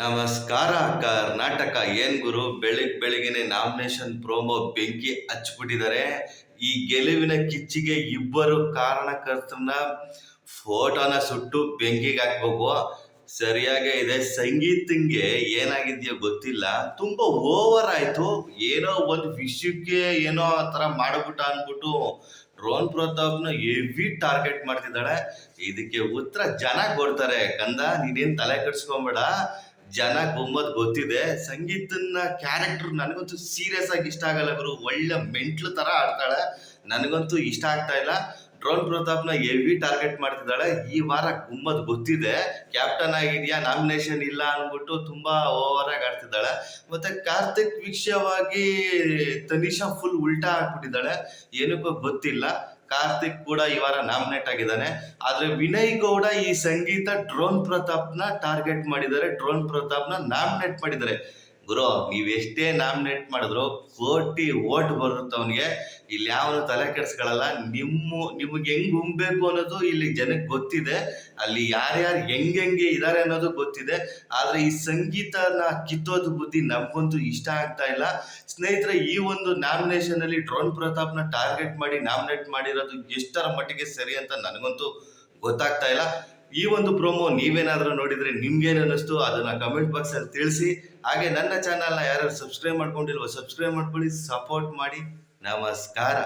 ನಮಸ್ಕಾರ, ಕರ್ನಾಟಕ. ಏನ್ ಗುರು? ಬೆಳಿಗ್ ಬೆಳಿಗ್ಗೆನೆ ನಾಮಿನೇಷನ್ ಪ್ರೋಮೋ ಬೆಂಕಿ ಹಚ್ಬಿಟ್ಟಿದ್ದಾರೆ ಈ ಗೆಲುವಿನ ಕಿಚ್ಚಿಗೆ ಇಬ್ಬರು ಕಾರಣಕರ್ತನ ಫೋಟೋನ ಸುಟ್ಟು ಬೆಂಕಿಗೆ ಹಾಕ್ಬೇಕು. ಸರಿಯಾಗೇ ಇದೆ. ಸಂಗೀತಂಗೆ ಏನಾಗಿದ್ಯೋ ಗೊತ್ತಿಲ್ಲ. ತುಂಬಾ ಓವರ್ ಆಯ್ತು. ಏನೋ ಒಂದು ವಿಷಯಕ್ಕೆ ಏನೋ ಆ ಥರ ಮಾಡ್ಬಿಟ್ಟ ಅಂದ್ಬಿಟ್ಟು ಡ್ರೋನ್ ಪ್ರತಾಪ್ನ ಹೆವಿ ಟಾರ್ಗೆಟ್ ಮಾಡ್ತಿದ್ದಾಳೆ. ಇದಕ್ಕೆ ಉತ್ತರ ಜನ ಕೊಡ್ತಾರೆ. ಕಂದ, ನೀನೇನ್ ತಲೆ ಕೆಡ್ಸ್ಕೊಂಬೇಡ. ಜನ ಗುಮ್ಮದ್ ಗೊತ್ತಿದೆ. ಸಂಗೀತನ ಕ್ಯಾರೆಕ್ಟರ್ ನನಗಂತೂ ಸೀರಿಯಸ್ ಆಗಿ ಇಷ್ಟ ಆಗಲ್ಲ ಗುರು. ಒಳ್ಳೆ ಮೆಂಟ್ಲು ತರ ಆಡ್ತಾಳೆ. ನನಗಂತೂ ಇಷ್ಟ ಆಗ್ತಾ ಇಲ್ಲ. ಡ್ರೋನ್ ಪ್ರತಾಪ್ನ ಹೆವಿ ಟಾರ್ಗೆಟ್ ಮಾಡ್ತಿದ್ದಾಳೆ. ಈ ವಾರ ಗುಮ್ಮದ್ ಗೊತ್ತಿದೆ. ಕ್ಯಾಪ್ಟನ್ ಆಗಿದೆಯಾ ನಾಮಿನೇಷನ್ ಇಲ್ಲ ಅಂದ್ಬಿಟ್ಟು ತುಂಬಾ ಓವರ್ ಆಗಿ ಆಡ್ತಿದ್ದಾಳೆ. ಮತ್ತೆ ಕಾರ್ತಿಕ್ ವಿಷಯವಾಗಿ ತನಿಷಾ ಫುಲ್ ಉಲ್ಟಾ ಆಗ್ಬಿಟ್ಟಿದ್ದಾಳೆ. ಏನಕ್ಕೂ ಗೊತ್ತಿಲ್ಲ. ಕಾರ್ತಿಕ್ ಕೂಡ ಈ ವಾರ ನಾಮಿನೇಟ್ ಆಗಿದ್ದಾನೆ. ಆದ್ರೆ ವಿನಯ್ ಗೌಡ ಈ ಸಂಗೀತ ಡ್ರೋನ್ ಪ್ರತಾಪ್ನ ಟಾರ್ಗೆಟ್ ಮಾಡಿದ್ದಾರೆ. ಡ್ರೋನ್ ಪ್ರತಾಪ್ನ ನಾಮಿನೇಟ್ ಮಾಡಿದ್ದಾರೆ. ಗುರು ನೀವೆಷ್ಟೇ ನಾಮಿನೇಟ್ ಮಾಡಿದ್ರು ಕೋಟಿ ಓಟ್ ಬರುತ್ತೆ ಅವನಿಗೆ. ಇಲ್ಲಿ ಯಾವನು ತಲೆ ಕೆಡಿಸ್ಕೊಳ್ಳಲ್ಲ ನಿಮ್ಮ, ನಿಮಗೆ ಹೆಂಗ್ ಉಂಬೇಕು ಅನ್ನೋದು ಇಲ್ಲಿ ಜನಕ್ಕೆ ಗೊತ್ತಿದೆ. ಅಲ್ಲಿ ಯಾರ್ಯಾರು ಹೆಂಗೆ ಇದ್ದಾರೆ ಅನ್ನೋದು ಗೊತ್ತಿದೆ. ಆದ್ರೆ ಈ ಸಂಗೀತನ ಕಿತ್ತೋದು ಬುದ್ಧಿ ನಮಗಂತೂ ಇಷ್ಟ ಆಗ್ತಾ ಇಲ್ಲ. ಸ್ನೇಹಿತರೆ, ಈ ಒಂದು ನಾಮಿನೇಷನ್ ಅಲ್ಲಿ ಡ್ರೋನ್ ಪ್ರತಾಪ್ನ ಟಾರ್ಗೆಟ್ ಮಾಡಿ ನಾಮಿನೇಟ್ ಮಾಡಿರೋದು ಎಷ್ಟರ ಮಟ್ಟಿಗೆ ಸರಿ ಅಂತ ನನಗಂತೂ ಗೊತ್ತಾಗ್ತಾ ಇಲ್ಲ. ಈ ಒಂದು ಪ್ರೋಮೋ ನೀವೇನಾದ್ರೂ ನೋಡಿದ್ರೆ ನಿಮ್ಗೇನು ಅನ್ನಿಸ್ತು, ಅದನ್ನ ಕಮೆಂಟ್ ಬಾಕ್ಸ್ ಅಲ್ಲಿ ತಿಳಿಸಿ. ಹಾಗೆ ನನ್ನ ಚಾನಲ್ನ ಯಾರು ಸಬ್ಸ್ಕ್ರೈಬ್ ಮಾಡ್ಕೊಂಡಿಲ್ವೋ ಸಬ್ಸ್ಕ್ರೈಬ್ ಮಾಡ್ಕೊಳ್ಳಿ ಸಪೋರ್ಟ್ ಮಾಡಿ. ನಮಸ್ಕಾರ.